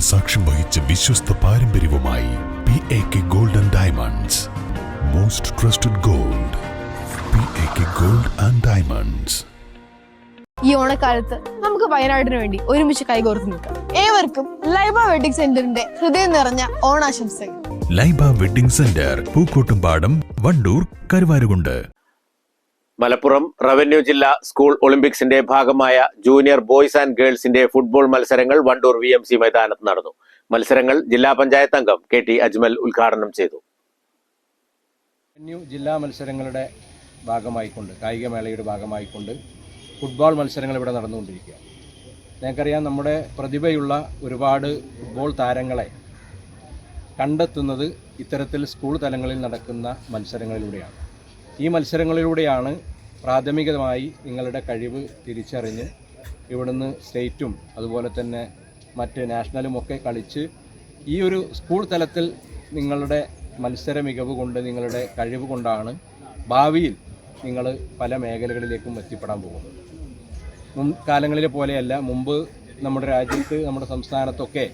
സാക്ഷ്യം വഹിച്ച വിശ്വസ്ത പാരമ്പര്യവുമായി P A K gold and diamonds most trusted gold P A K gold and diamonds ഈ ഓണക്കാലത്ത് നമുക്ക് വയനാടിന് വേണ്ടി ഒരുമിച്ച് കൈകോർത്ത് നിൽക്കാം. ഏവർക്കും ലൈബ വെഡിങ് സെന്ററിന്റെ ഹൃദയം നിറഞ്ഞ ഓണാശംസകൾ. Laiba wedding centre Pookkottumpadam Wandoor Karuvarakundu. Malappuram revenue ജില്ലാ സ്കൂൾ ഒളിമ്പിക്സിന്റെ ഭാഗമായ ജൂനിയർ ബോയ്സ് ആൻഡ് ഗേൾസിന്റെ ഫുട്ബോൾ മത്സരങ്ങൾ വണ്ടൂർ വി എം സി മൈതാനത്ത് നടന്നു. മത്സരങ്ങൾ ജില്ലാ പഞ്ചായത്ത് അംഗം കെ ടി അജ്മൽ ഉദ്ഘാടനം ചെയ്തു. റവന്യൂ ജില്ലാ മത്സരങ്ങളുടെ ഭാഗമായിക്കൊണ്ട് കായികമേളയുടെ ഭാഗമായിക്കൊണ്ട് ഫുട്ബോൾ മത്സരങ്ങൾ ഇവിടെ നടന്നുകൊണ്ടിരിക്കുക. ഞങ്ങൾക്കറിയാം നമ്മുടെ പ്രതിഭയുള്ള ഒരുപാട് ഫുട്ബോൾ താരങ്ങളെ കണ്ടെത്തുന്നത് ഇത്തരത്തിൽ സ്കൂൾ തലങ്ങളിൽ നടക്കുന്ന മത്സരങ്ങളിലൂടെയാണ്. ഈ മത്സരങ്ങളിലൂടെയാണ് പ്രാഥമികമായി നിങ്ങളുടെ കഴിവ് തിരിച്ചറിഞ്ഞ് ഇവിടുന്ന് സ്റ്റേറ്റും അതുപോലെ തന്നെ മറ്റ് നാഷണലും ഒക്കെ കളിച്ച് ഈ ഒരു സ്കൂൾ തലത്തിൽ നിങ്ങളുടെ മത്സര മികവ് കൊണ്ട് നിങ്ങളുടെ കഴിവ് കൊണ്ടാണ് ഭാവിയിൽ നിങ്ങൾ പല മേഖലകളിലേക്കും എത്തിപ്പെടാൻ പോകുന്നത്. മുൻകാലങ്ങളിലെ പോലെയല്ല മുമ്പ് നമ്മുടെ രാജ്യത്ത് നമ്മുടെ സംസ്ഥാനത്തൊക്കെ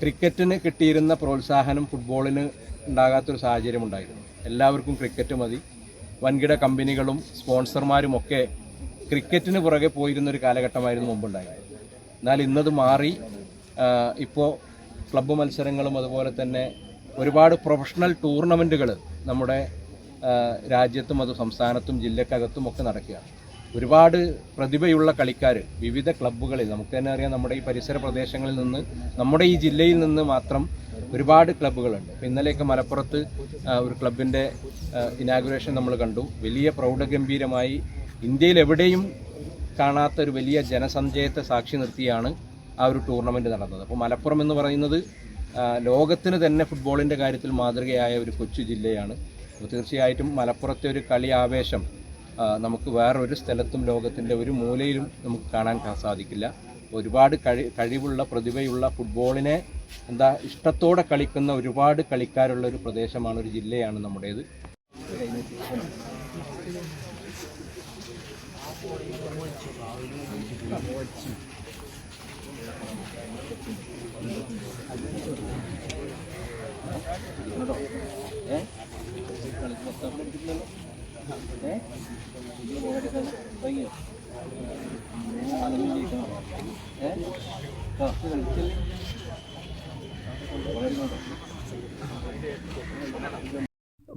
ക്രിക്കറ്റിന് കിട്ടിയിരുന്ന പ്രോത്സാഹനം ഫുട്ബോളിന് ഉണ്ടാകാത്തൊരു സാഹചര്യം ഉണ്ടായിരുന്നു. എല്ലാവർക്കും ക്രിക്കറ്റ് മതി വൻകിട കമ്പനികളും സ്പോൺസർമാരും ഒക്കെ ക്രിക്കറ്റിന് പുറകെ പോയിരുന്നൊരു കാലഘട്ടമായിരുന്നു മുമ്പുണ്ടായത്. എന്നാൽ ഇന്നത് മാറി ഇപ്പോൾ ക്ലബ്ബ് മത്സരങ്ങളും അതുപോലെ തന്നെ ഒരുപാട് പ്രൊഫഷണൽ ടൂർണമെന്റുകൾ നമ്മുടെ രാജ്യത്തും അത് സംസ്ഥാനത്തും ജില്ലക്കകത്തും ഒക്കെ നടക്കുകയാണ്. ഒരുപാട് പ്രതിഭയുള്ള കളിക്കാർ വിവിധ ക്ലബ്ബുകളിൽ നമുക്ക് തന്നെ അറിയാം നമ്മുടെ ഈ പരിസര പ്രദേശങ്ങളിൽ നിന്ന് നമ്മുടെ ഈ ജില്ലയിൽ നിന്ന് മാത്രം ഒരുപാട് ക്ലബ്ബുകളുണ്ട്. ഇന്നലെയൊക്കെ മലപ്പുറത്ത് ഒരു ക്ലബിന്റെ ഇനാഗുറേഷൻ നമ്മൾ കണ്ടു. വലിയ പ്രൗഢഗംഭീരമായി ഇന്ത്യയിൽ എവിടെയും കാണാത്ത ഒരു വലിയ ജനസഞ്ചയത്തെ സാക്ഷി നിർത്തിയാണ് ആ ഒരു ടൂർണമെന്റ് നടന്നത്. അപ്പോൾ മലപ്പുറം എന്ന് പറയുന്നത് ലോകത്തിന് തന്നെ ഫുട്ബോളിന്റെ കാര്യത്തിൽ മാതൃകയായ ഒരു കൊച്ചു ജില്ലയാണ്. അപ്പോൾ തീർച്ചയായിട്ടും മലപ്പുറത്തെ ഒരു കളി ആവേശം നമുക്ക് വേറൊരു സ്ഥലത്തും ലോകത്തിന്റെ ഒരു മൂലയിലും നമുക്ക് കാണാൻ സാധിക്കില്ല. ഒരുപാട് കഴി കഴിവുള്ള പ്രതിഭയുള്ള ഫുട്ബോളിനെ എന്താ ഇഷ്ടത്തോടെ കളിക്കുന്ന ഒരുപാട് കളിക്കാരുള്ള ഒരു പ്രദേശമാണ് ഒരു ജില്ലയാണ് നമ്മുടേത്.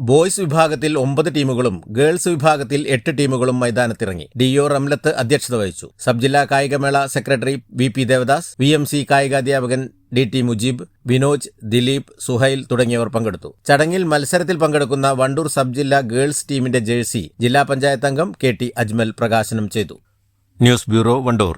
ബോയ്സ് വിഭാഗത്തിൽ ഒമ്പത് ടീമുകളും ഗേൾസ് വിഭാഗത്തിൽ എട്ട് ടീമുകളും മൈതാനത്തിറങ്ങി. ഡി ഒ റംലത്ത് അധ്യക്ഷത വഹിച്ചു. സബ് ജില്ലാ കായികമേള secretary V P Devadas V M C കായികാധ്യാപകൻ D T Mujeeb Vinoj Dileep Suhail തുടങ്ങിയവർ പങ്കെടുത്തു. ചടങ്ങിൽ മത്സരത്തിൽ പങ്കെടുക്കുന്ന വണ്ടൂർ സബ് ജില്ലാ ഗേൾസ് ടീമിന്റെ ജേഴ്സി ജില്ലാ പഞ്ചായത്ത് അംഗം കെ ടി അജ്മൽ പ്രകാശനം ചെയ്തു. News bureau Wandoor.